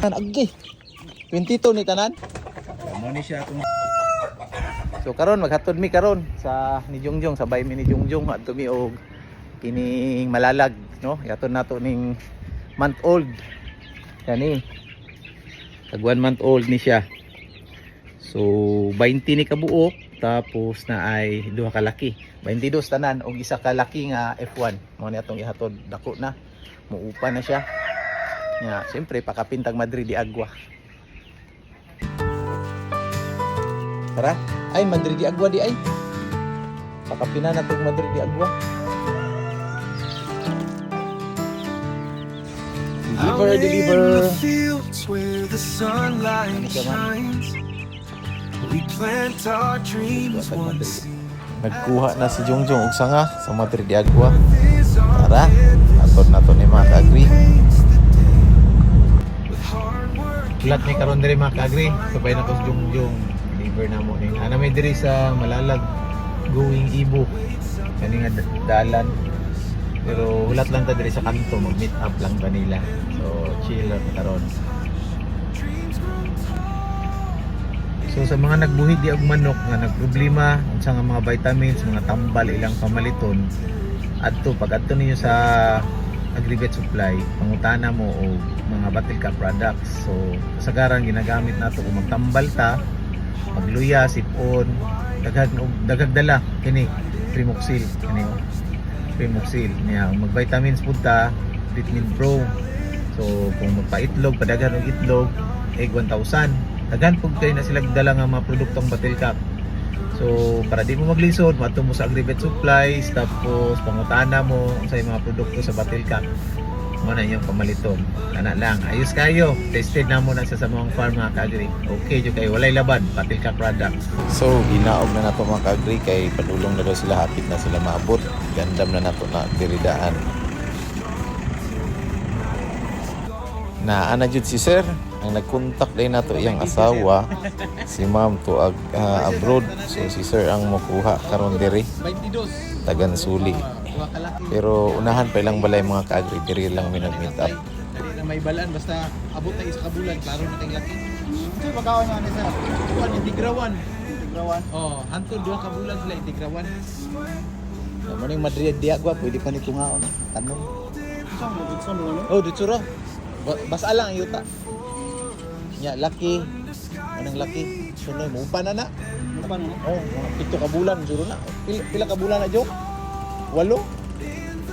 Agi. 22 ni tanan. Mo ni siya kung So karon maghatod mi karon sa ni Jongjong sabay mi ni Jongjong adto mi og kining malalag no? Yaton nato ning month old. Kani tag one month old ni siya. So 20 ni kabuok tapos na ay duha ka laki. 22 tanan og isa ka laki nga F1 mo ni atong ihatod dako na. Muupa na siya nya siyempre pakapintag Madrid di agwa Tara. Ay, Madrid di Agua di ay. Pakapina na itong Madrid di Agua. Deliver, Out in deliver. the fields where the sunlight Ano ka man? shines, we plant our dreams Dapat Madrid. once. Nagkuha na si Jongjong og sanga sa Madrid di Agua. Flat ni karon diri mga kaagri. Sabay na ko si Jongjong. Deliver na mo ning ana may diri sa Malalag going Ibo. Kani nga da- dalan. Pero hulat lang ta diri sa kanto mag-meet up lang ba nila. So chill lang karon. So sa mga nagbuhig di og manok nga nagproblema unsa nga mga vitamins, mga tambal ilang pamaliton adto pag adto ninyo sa aggregate supply pangutana mo og mga battle cap products. So kasagaran ginagamit nato kung magtambal ta, magluya, sipon, daghag og daghag dala kini Primoxil kini. Primoxil niya mag vitamins pud ta, vitamin pro. So kung magpaitlog, padaghan og itlog, egg 1000 daghan pug kay na sila dala nga mga produktong battle cap so para di mo maglisod mato mo sa agribet supplies tapos pangutana mo sa mga produkto sa battle cap mo na yung pamaliton. Ana lang ayos kayo. Tested na mo na sa sa mga farm mga kaagri. Okay jud kay walay laban. Battle cap products so ginaog na nato mga kaagri kay padulong na daw sila hapit na sila maabot. Gandam na nato na diridaan na ana jud si sir ang nagkontak din nato iyang asawa si ma'am to ag, ah, abroad so si sir ang makuha karon diri 22. tagan suli pero unahan pa lang balay mga kaagri diri lang mi nag-meet up na may balaan basta abot na isa ka bulan klaro na kay laki. Ito magawa na ni sa kuan integrawan. Integrawan. Oh, hantod duha ka bulan sila integrawan. mo ning Madrid di agwa pwede pa ni tungaon tanong dito mo oh dito ra basa lang ang yuta nya laki anong laki sunoy mo pa na na Paano? oh mga pito ka bulan suro na pila, pila ka bulan na jok walo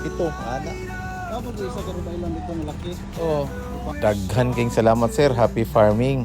pito ana Kapag isa ka rin ilang dito malaki. Oh. Daghan king salamat sir. Happy farming.